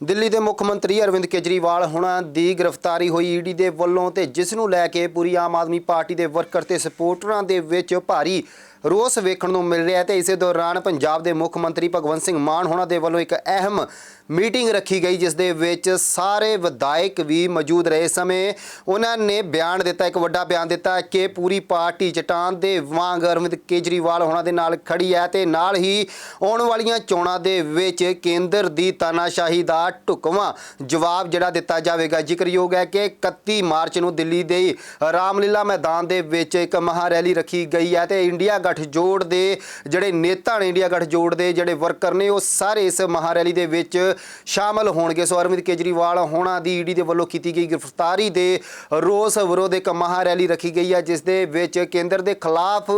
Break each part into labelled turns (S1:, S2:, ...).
S1: ਦਿੱਲੀ ਦੇ ਮੁੱਖ ਮੰਤਰੀ ਅਰਵਿੰਦ ਕੇਜਰੀਵਾਲ ਹੁਣਾਂ ਦੀ ਗ੍ਰਿਫਤਾਰੀ ਹੋਈ ਈਡੀ ਦੇ ਵੱਲੋਂ ਤੇ ਜਿਸ ਨੂੰ ਲੈ ਕੇ ਪੂਰੀ ਆਮ ਆਦਮੀ ਪਾਰਟੀ ਦੇ ਵਰਕਰ ਤੇ ਸਪੋਰਟਰਾਂ ਦੇ ਵਿੱਚ ਭਾਰੀ ਰੋਸ ਵੇਖਣ ਨੂੰ ਮਿਲ ਰਿਹਾ ਹੈ ਤੇ ਇਸੇ ਦੌਰਾਨ ਪੰਜਾਬ ਦੇ ਮੁੱਖ ਮੰਤਰੀ ਭਗਵੰਤ ਸਿੰਘ ਮਾਨ ਹੋਣਾ ਦੇ ਵੱਲੋਂ ਇੱਕ ਅਹਿਮ ਮੀਟਿੰਗ ਰੱਖੀ ਗਈ, ਜਿਸ ਦੇ ਵਿੱਚ ਸਾਰੇ ਵਿਧਾਇਕ ਵੀ ਮੌਜੂਦ ਰਹੇ। ਸਮੇਂ ਉਹਨਾਂ ਨੇ ਬਿਆਨ ਦਿੱਤਾ, ਇੱਕ ਵੱਡਾ ਬਿਆਨ ਦਿੱਤਾ ਕਿ ਪੂਰੀ ਪਾਰਟੀ ਚਟਾਨ ਦੇ ਵਾਂਗ ਅਰਵਿੰਦ ਕੇਜਰੀਵਾਲ ਉਹਨਾਂ ਦੇ ਨਾਲ ਖੜੀ ਹੈ ਤੇ ਨਾਲ ਹੀ ਆਉਣ ਵਾਲੀਆਂ ਚੋਣਾਂ ਦੇ ਵਿੱਚ ਕੇਂਦਰ ਦੀ ਤਾਨਾਸ਼ਾਹੀ ਦਾ ਢੁਕਵਾਂ ਜਵਾਬ ਜਿਹੜਾ ਦਿੱਤਾ ਜਾਵੇਗਾ। ਜ਼ਿਕਰਯੋਗ ਹੈ ਕਿ 31 ਮਾਰਚ ਨੂੰ ਦਿੱਲੀ ਦੇ ਰਾਮਲੀਲਾ ਮੈਦਾਨ ਦੇ ਵਿੱਚ ਇੱਕ ਮਹਾ ਰੈਲੀ ਰੱਖੀ ਗਈ ਹੈ ਤੇ ਇੰਡੀਆ ਗੱਠਜੋੜ ਦੇ ਜਿਹੜੇ ਨੇਤਾ ਨੇ, ਇੰਡੀਆ ਗੱਠਜੋੜ ਦੇ ਜਿਹੜੇ ਵਰਕਰ ਨੇ, ਉਹ ਸਾਰੇ ਇਸ ਮਹਾ ਰੈਲੀ ਦੇ ਵਿੱਚ ਸ਼ਾਮਲ ਹੋਣਗੇ। ਸੋ ਅਰਵਿੰਦ ਕੇਜਰੀਵਾਲ ਹੋਣਾ ਦੀ ਈਡੀ ਦੇ ਵੱਲੋਂ ਕੀਤੀ ਗਈ ਗ੍ਰਿਫਤਾਰੀ ਦੇ ਰੋਸ ਵਿਰੋਧ ਇੱਕ ਮਹਾ ਰੈਲੀ ਰੱਖੀ ਗਈ ਹੈ, ਜਿਸ ਦੇ ਵਿੱਚ ਕੇਂਦਰ ਦੇ ਖਿਲਾਫ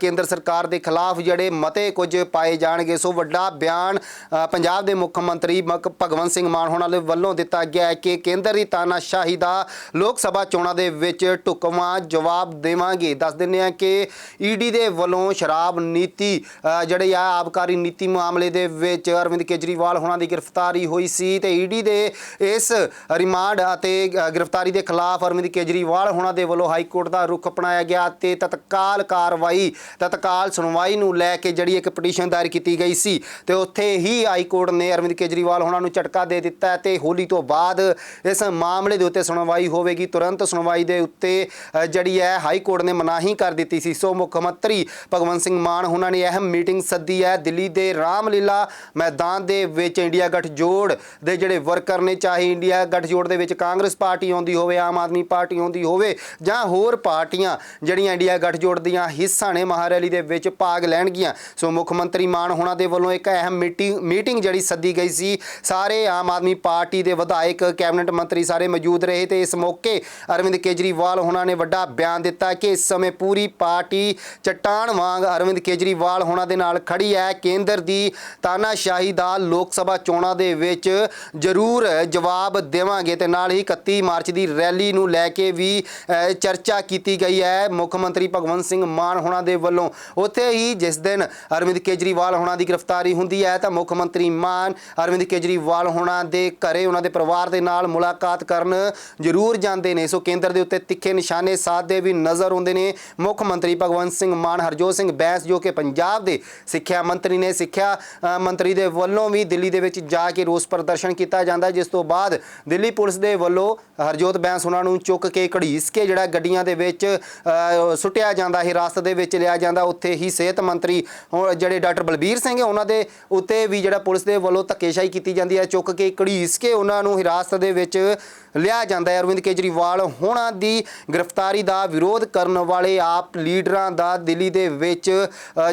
S1: ਕੇਂਦਰ ਸਰਕਾਰ ਦੇ ਖਿਲਾਫ ਜਿਹੜੇ ਮਤੇ ਕੁਝ ਪਾਏ ਜਾਣਗੇ। ਸੋ ਵੱਡਾ ਬਿਆਨ ਪੰਜਾਬ ਦੇ ਮੁੱਖ ਮੰਤਰੀ ਮਕ- ਭਗਵੰਤ ਸਿੰਘ ਮਾਨ ਹੋਣਾ ਦੇ ਵੱਲੋਂ ਦਿੱਤਾ ਗਿਆ ਹੈ ਕਿ ਕੇਂਦਰ ਦੀ ਤਾਨਾਸ਼ਾਹੀ ਦਾ ਲੋਕ ਸਭਾ ਚੋਣਾਂ ਦੇ ਵਿੱਚ ਢੁਕਵਾਂ ਜਵਾਬ ਦੇਵਾਂਗੇ। ਦੱਸ ਦਿੰਦੇ ਹਾਂ ਕਿ ਈਡੀ ਦੇ ਵੱਲੋਂ ਸ਼ਰਾਬ ਨੀਤੀ ਜਿਹੜੇ ਆ, ਆਬਕਾਰੀ ਨੀਤੀ ਮਾਮਲੇ ਦੇ ਵਿੱਚ ਅਰਵਿੰਦ ਕੇਜਰੀਵਾਲ ਹੋਣਾ ਦੀ ਗ੍ਰਿਫਤਾਰੀ ਹੋਈ ਸੀ ਤੇ ਈਡੀ ਦੇ ਇਸ ਰਿਮਾਂਡ ਅਤੇ ਗ੍ਰਿਫਤਾਰੀ ਦੇ ਖਿਲਾਫ ਅਰਵਿੰਦ ਕੇਜਰੀਵਾਲ ਹੋਣਾ ਦੇ ਵੱਲੋਂ ਹਾਈ ਕੋਰਟ ਦਾ ਰੁਖ ਅਪਣਾਇਆ ਗਿਆ ਤੇ ਤਤਕਾਲ ਕਾਰਵਾਈ, ਤਤਕਾਲ ਸੁਣਵਾਈ ਨੂੰ ਲੈ ਕੇ ਜਿਹੜੀ ਇੱਕ ਪਟੀਸ਼ਨ ਦਾਇਰ ਕੀਤੀ ਗਈ ਸੀ ਤੇ ਉੱਥੇ ਹੀ ਹਾਈ ਕੋਰਟ ਨੇ ਅਰਵਿੰਦ ਕੇਜਰੀਵਾਲ ਹੋਣਾ ਨੂੰ ਝਟਕਾ ਦੇ ਦਿੱਤਾ ਹੈ ਤੇ ਹੋਲੀ ਤੋਂ ਬਾਅਦ ਇਸ ਮਾਮਲੇ ਦੇ ਉੱਤੇ ਸੁਣਵਾਈ ਹੋਵੇਗੀ। ਤੁਰੰਤ ਸੁਣਵਾਈ ਦੇ ਉੱਤੇ ਜਿਹੜੀ ਹੈ ਹਾਈ ਕੋਰਟ ਨੇ ਮਨਾਹੀ ਕਰ ਦਿੱਤੀ ਸੀ। ਸੋ ਮੁੱਖ ਮੰਤਰੀ ਭਗਵੰਤ ਸਿੰਘ ਮਾਨ ਉਹਨਾਂ ਨੇ ਅਹਿਮ ਮੀਟਿੰਗ ਸੱਦੀ ਹੈ। ਦਿੱਲੀ ਦੇ ਰਾਮਲੀਲਾ ਮੈਦਾਨ ਦੇ ਵਿੱਚ ਇੰਡੀਆ ਗਠਜੋੜ ਦੇ ਜਿਹੜੇ ਵਰਕਰ ਨੇ, ਚਾਹੇ ਇੰਡੀਆ ਗਠਜੋੜ ਦੇ ਵਿੱਚ ਕਾਂਗਰਸ ਪਾਰਟੀ ਆਉਂਦੀ ਹੋਵੇ, ਆਮ ਆਦਮੀ ਪਾਰਟੀ ਆਉਂਦੀ ਹੋਵੇ, ਜਾਂ ਹੋਰ ਪਾਰਟੀਆਂ ਜਿਹੜੀਆਂ ਇੰਡੀਆ ਗਠਜੋੜ ਦੀਆਂ ਹਿੱਸਾ ਨੇ, ਮਹਾਰੈਲੀ ਦੇ ਵਿੱਚ ਭਾਗ ਲੈਣਗੀਆਂ। ਸੋ ਮੁੱਖ ਮੰਤਰੀ ਮਾਨ ਹੋਣਾ ਦੇ ਵੱਲੋਂ ਇੱਕ ਅਹਿਮ ਮੀਟਿੰਗ ਮੀਟਿੰਗ ਜਿਹੜੀ ਸੱਦੀ ਗਈ ਸੀ, ਸਾਰੇ ਆਮ ਆਦਮੀ ਪਾਰਟੀ ਦੇ ਵਿਧਾਇਕ, ਕੈਬਨਿਟ ਮੰਤਰੀ ਸਾਰੇ ਮੌਜੂਦ ਰਹੇ ਤੇ ਇਸ ਮੌਕੇ ਅਰਵਿੰਦ ਕੇਜਰੀਵਾਲ ਹੋਣਾ ਨੇ ਵੱਡਾ ਬਿਆਨ ਦਿੱਤਾ ਕਿ ਇਸ ਸਮੇਂ ਪੂਰੀ ਪਾਰਟੀ ਚਟਾਨ ਵਾਂਗ ਅਰਵਿੰਦ ਕੇਜਰੀਵਾਲ ਹੋਣਾ ਦੇ ਨਾਲ ਖੜੀ ਹੈ। ਕੇਂਦਰ ਦੀ ਤਾਨਾਸ਼ਾਹੀ ਦਾ ਲੋਕ ਸਭਾ ਚੋਣਾਂ ਦੇ ਵਿੱਚ ਜ਼ਰੂਰ ਜਵਾਬ ਦੇਵਾਂਗੇ ਤੇ ਨਾਲ ਹੀ 31 ਮਾਰਚ ਦੀ ਰੈਲੀ ਨੂੰ ਲੈ ਕੇ ਵੀ ਚਰਚਾ ਕੀਤੀ ਗਈ ਹੈ ਮੁੱਖ ਮੰਤਰੀ ਭਗਵੰਤ ਸਿੰਘ ਮਾਨ ਹੋਣਾ ਦੇ ਵੱਲੋਂ। ਉੱਥੇ ਹੀ ਜਿਸ ਦਿਨ ਅਰਵਿੰਦ ਕੇਜਰੀਵਾਲ ਹੋਣਾ ਦੀ ਗ੍ਰਿਫਤਾਰੀ ਹੁੰਦੀ ਹੈ ਤਾਂ ਮੁੱਖ ਮੰਤਰੀ ਮਾਨ ਅਰਵਿੰਦ ਕੇਜਰੀਵਾਲ ਹੋਣਾ ਦੇ ਘਰੇ ਉਹਨਾਂ ਦੇ ਪਰਿਵਾਰ ਦੇ ਨਾਲ ਮੁਲਾਕਾਤ ਕਰਨ ਜ਼ਰੂਰ ਜਾਂਦੇ ਨੇ। ਸੋ ਕੇਂਦਰ ਦੇ ਉੱਤੇ ਤਿੱਖੇ ਨਿਸ਼ਾਨੇ ਸਾਧਦੇ ਵੀ ਨਜ਼ਰ ਆਉਂਦੇ ਨੇ ਮੁੱਖ ਮੰਤਰੀ ਭਗਵੰਤ ਸਿੰਘ ਮਾਨ, ਹਰਜੋਤ ਸਿੰਘ ਬੈਂਸ ਜੋ ਕਿ ਪੰਜਾਬ ਦੇ ਸਿੱਖਿਆ ਮੰਤਰੀ ਨੇ, ਸਿੱਖਿਆ ਮੰਤਰੀ ਦੇ ਵੱਲੋਂ ਵੀ ਦਿੱਲੀ ਦੇ ਵਿੱਚ ਜਾ ਕੇ ਰੋਸ ਪ੍ਰਦਰਸ਼ਨ ਕੀਤਾ ਜਾਂਦਾ ਜਿਸ ਤੋਂ ਬਾਅਦ ਦਿੱਲੀ ਪੁਲਿਸ ਦੇ ਵੱਲੋਂ ਹਰਜੋਤ ਬੈਂਸ ਉਹਨਾਂ ਨੂੰ ਚੁੱਕ ਕੇ ਘੜੀਸ ਕੇ ਜਿਹੜਾ ਗੱਡੀਆਂ ਦੇ ਵਿੱਚ ਸੁੱਟਿਆ ਜਾਂਦਾ ਹਿਰਾਸਤ ਦੇ ਵਿੱਚ ਲਿਆ ਜਾਂਦਾ, ਉੱਥੇ ਹੀ ਸਿਹਤ ਮੰਤਰੀ ਹੁਣ ਜਿਹੜੇ ਡਾਕਟਰ ਬਲਬੀਰ ਸਿੰਘ ਹੈ, ਉਹਨਾਂ ਦੇ ਉੱਤੇ ਵੀ ਜਿਹੜਾ ਪੁਲਿਸ ਦੇ ਵੱਲੋਂ ਧੱਕੇਸ਼ਾਹੀ ਕੀਤੀ ਜਾਂਦੀ ਹੈ, ਚੁੱਕ ਕੇ ਘੜੀਸ ਕੇ ਉਹਨਾਂ ਨੂੰ ਹਿਰਾਸਤ ਦੇ ਵਿੱਚ ਲਿਆ ਜਾਂਦਾ ਹੈ। ਅਰਵਿੰਦ ਕੇਜਰੀਵਾਲ ਹੋਣਾ ਦੀ ਗ੍ਰਿਫਤਾਰੀ ਦਾ ਵਿਰੋਧ ਕਰਨ ਵਾਲੇ ਆਪ ਲੀਡਰਾਂ ਦਾ ਦਿੱਲੀ ਦੇ ਵਿੱਚ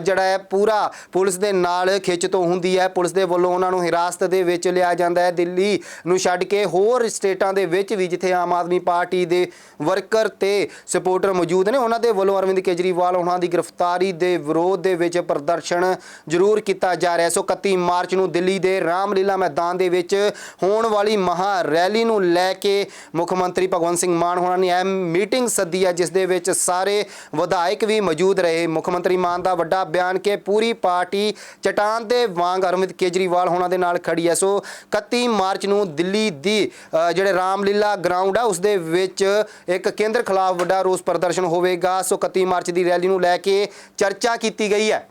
S1: ਜਿਹੜਾ ਹੈ, ਪੂਰਾ ਪੁਲਿਸ ਦੇ ਨਾਲ ਖਿੱਚ ਤੋਂ ਹੁੰਦੀ ਹੈ। ਪੁਲਿਸ ਦੇ ਵੱਲੋਂ ਉਹਨਾਂ ਨੂੰ ਹਿਰਾਸਤ ਦੇ ਵਿੱਚ ਲਿਆ ਜਾਂਦਾ ਹੈ। ਦਿੱਲੀ ਨੂੰ ਛੱਡ ਕੇ ਹੋਰ ਸਟੇਟਾਂ ਦੇ ਵਿੱਚ ਵੀ ਜਿੱਥੇ ਆਮ ਆਦਮੀ ਪਾਰਟੀ ਦੇ ਵਰਕਰ ਤੇ ਸਪੋਰਟਰ ਮੌਜੂਦ ਨੇ, ਉਹਨਾਂ ਦੇ ਵੱਲੋਂ ਅਰਵਿੰਦ ਕੇਜਰੀਵਾਲ ਉਹਨਾਂ ਦੀ ਗ੍ਰਿਫਤਾਰੀ ਦੇ ਵਿਰੋਧ ਦੇ ਵਿੱਚ ਪ੍ਰਦਰਸ਼ਨ ਜ਼ਰੂਰ ਕੀਤਾ ਜਾ ਰਿਹਾ ਸੋ 31 ਮਾਰਚ ਨੂੰ ਦਿੱਲੀ ਦੇ ਰਾਮਲੀਲਾ ਮੈਦਾਨ ਦੇ ਵਿੱਚ ਹੋਣ ਵਾਲੀ ਮਹਾ ਰੈਲੀ ਨੂੰ ਲੈ ਕੇ ਮੁੱਖ ਮੰਤਰੀ ਭਗਵੰਤ ਸਿੰਘ ਮਾਨ ਹੋਣਾ ਨੇ ਇਹ ਮੀਟਿੰਗ ਸੱਦੀ ਹੈ, ਜਿਸ ਦੇ ਵਿੱਚ ਸਾਰੇ ਵਿਧਾਇਕ ਵੀ ਮੌਜੂਦ ਰਹੇ। ਮੁੱਖ ਮੰਤਰੀ ਮਾਨ ਦਾ ਵੱਡਾ ਬਿਆਨ ਕਿ ਪੂਰੀ ਪਾਰਟੀ ਚਟਾਨ ਦੇ ਵਾਂਗ ਅਰਵਿੰਦ ਕੇਜਰੀਵਾਲ ਹੋਣਾ ਦੇ ਨਾਲ ਖੜੀ ਹੈ। ਸੋ 31 ਮਾਰਚ ਨੂੰ ਦਿੱਲੀ ਦੀ ਅ, ਜਿਹੜੇ ਰਾਮਲੀਲਾ ਗਰਾਊਂਡ ਆ ਉਸ ਦੇ ਵਿੱਚ ਇੱਕ ਕੇਂਦਰ ਖਿਲਾਫ ਵੱਡਾ ਰੋਸ ਪ੍ਰਦਰਸ਼ਨ ਹੋਵੇਗਾ। ਸੋ 31 ਮਾਰਚ ਦੀ ਰੈਲੀ ਨੂੰ ਲੈ ਕੇ ਚਰਚਾ ਕੀਤੀ ਗਈ ਹੈ।